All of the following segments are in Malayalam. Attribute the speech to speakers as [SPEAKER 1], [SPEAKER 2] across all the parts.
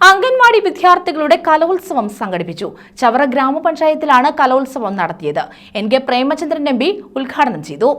[SPEAKER 1] അംഗൻവാടി വിദ്യാർത്ഥികളുടെ കലോത്സവം സംഘടിപ്പിച്ചു. ചവറ ഗ്രാമപഞ്ചായത്തിലാണ് കലോത്സവം നടത്തിയത്. എൻ കെ പ്രേമചന്ദ്രൻ എം ഉദ്ഘാടനം ചെയ്തു.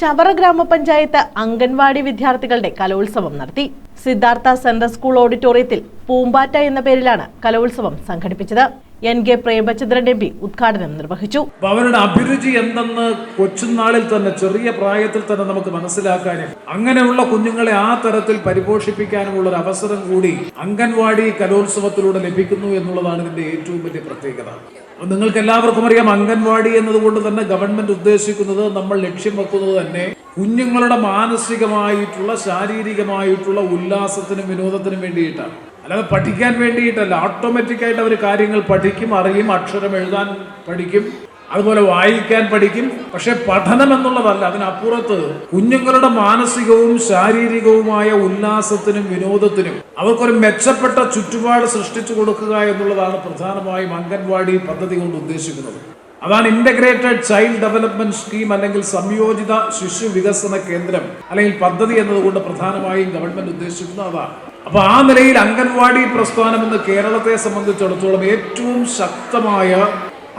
[SPEAKER 2] ചവറ ഗ്രാമപഞ്ചായത്ത് അംഗൻവാടി വിദ്യാർത്ഥികളുടെ കലോത്സവം നടത്തി. സിദ്ധാർത്ഥ സെൻട്രൽ സ്കൂൾ ഓഡിറ്റോറിയത്തിൽ പൂമ്പാറ്റ എന്ന പേരിലാണ് കലോത്സവം സംഘടിപ്പിച്ചത്. N K Premachandran M P ഉദ്ഘാടനം നിർവഹിച്ചു.
[SPEAKER 3] അവരുടെ അഭിരുചി എന്തെന്ന് കൊച്ചുനാളിൽ തന്നെ ചെറിയ പ്രായത്തിൽ തന്നെ നമുക്ക് മനസ്സിലാക്കാനും അങ്ങനെയുള്ള കുഞ്ഞുങ്ങളെ ആ തരത്തിൽ പരിപോഷിപ്പിക്കാനുമുള്ള ഒരു അവസരം കൂടി അംഗൻവാടി കലോത്സവത്തിലൂടെ ലഭിക്കുന്നു എന്നുള്ളതാണ് ഇതിന്റെ ഏറ്റവും വലിയ പ്രത്യേകത. അപ്പൊ നിങ്ങൾക്ക് എല്ലാവർക്കും അറിയാം അംഗൻവാടി എന്നതുകൊണ്ട് തന്നെ ഗവൺമെന്റ് ഉദ്ദേശിക്കുന്നത് നമ്മൾ ലക്ഷ്യം വെക്കുന്നത് തന്നെ കുഞ്ഞുങ്ങളുടെ മാനസികമായിട്ടുള്ള ശാരീരികമായിട്ടുള്ള ഉല്ലാസത്തിനും വിനോദത്തിനും വേണ്ടിയിട്ടാണ്. അല്ലാതെ പഠിക്കാൻ വേണ്ടിയിട്ടല്ല. ഓട്ടോമാറ്റിക്കായിട്ട് അവർ കാര്യങ്ങൾ പഠിക്കും അറിയും അക്ഷരം എഴുതാൻ പഠിക്കും. അതുപോലെ വായിക്കാൻ പഠിക്കും. പക്ഷെ പഠനം എന്നുള്ളതല്ല അതിനപ്പുറത്ത് കുഞ്ഞുങ്ങളുടെ മാനസികവും ശാരീരികവുമായ ഉല്ലാസത്തിനും വിനോദത്തിനും അവർക്കൊരു മെച്ചപ്പെട്ട ചുറ്റുപാട് സൃഷ്ടിച്ചു കൊടുക്കുക എന്നുള്ളതാണ് പ്രധാനമായും അംഗൻവാടി പദ്ധതി കൊണ്ട് ഉദ്ദേശിക്കുന്നത്. അതാണ് ഇന്റഗ്രേറ്റഡ് ചൈൽഡ് ഡെവലപ്മെന്റ് സ്കീം അല്ലെങ്കിൽ സംയോജിത ശിശു വികസന കേന്ദ്രം അല്ലെങ്കിൽ പദ്ധതി എന്നതുകൊണ്ട് പ്രധാനമായും ഗവൺമെന്റ് ഉദ്ദേശിക്കുന്നത് അതാണ്. അപ്പൊ ആ നിലയിൽ അംഗൻവാടി പ്രസ്ഥാനം എന്ന് കേരളത്തെ സംബന്ധിച്ചിടത്തോളം ഏറ്റവും ശക്തമായ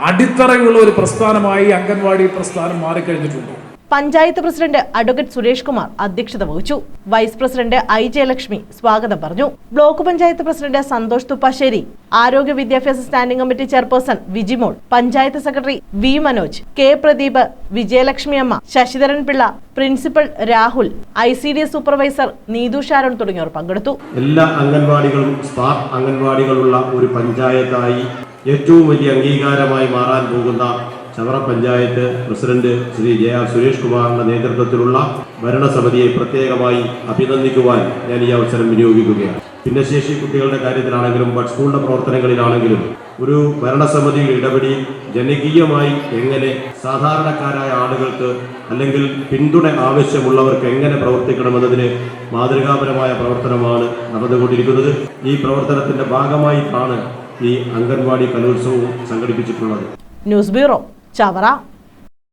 [SPEAKER 3] അടിത്തറയുള്ള ഒരു പ്രസ്ഥാനമായി അംഗൻവാടി പ്രസ്ഥാനം മാറിക്കഴിഞ്ഞിട്ടുണ്ട്.
[SPEAKER 2] പഞ്ചായത്ത് പ്രസിഡന്റ് അഡ്വക്കേറ്റ് സുരേഷ് കുമാർ അധ്യക്ഷത വഹിച്ചു. വൈസ് പ്രസിഡന്റ് ഐ ജയലക്ഷ്മി സ്വാഗതം പറഞ്ഞു. ബ്ലോക്ക് പഞ്ചായത്ത് പ്രസിഡന്റ് സന്തോഷ് തുപ്പാശ്ശേരി ആരോഗ്യ വിദ്യാഭ്യാസ standing committee chairperson Vijimol panchayat secretary V Manoj K Pradeep Vijayalakshmi Amma Sasidharan Pillai principal Rahul I C D S supervisor Neethu Sharon തുടങ്ങിയവർ പങ്കെടുത്തു.
[SPEAKER 4] എല്ലാ അംഗൻവാടികളും സ്മാർട്ട് അംഗൻവാടികളുള്ള ഒരു പഞ്ചായത്തായി ഏറ്റവും വലിയ അംഗീകാരമായി മാറാൻ പോകുന്ന Chavara panchayat president Shri J R Suresh കുമാറിന്റെ നേതൃത്വത്തിലുള്ള ഭരണസമിതിയെ പ്രത്യേകമായി അഭിനന്ദിക്കുവാൻ ഞാൻ ഈ അവസരം വിനിയോഗിക്കുകയാണ്. ഭിന്നശേഷി കുട്ടികളുടെ കാര്യത്തിലാണെങ്കിലും ബഡ് സ്കൂളിന്റെ പ്രവർത്തനങ്ങളിലാണെങ്കിലും ഒരു ഭരണസമിതി ഇടപെടി ജനകീയമായി എങ്ങനെ സാധാരണക്കാരായ ആളുകൾക്ക് അല്ലെങ്കിൽ പിന്തുണ ആവശ്യമുള്ളവർക്ക് എങ്ങനെ പ്രവർത്തിക്കണമെന്നതിന് മാതൃകാപരമായ പ്രവർത്തനമാണ് നടന്നുകൊണ്ടിരിക്കുന്നത്. ഈ പ്രവർത്തനത്തിന്റെ ഭാഗമായിട്ടാണ് ഈ അംഗൻവാടി കലോത്സവവും സംഘടിപ്പിച്ചിട്ടുള്ളത്.
[SPEAKER 2] News bureau Chavara.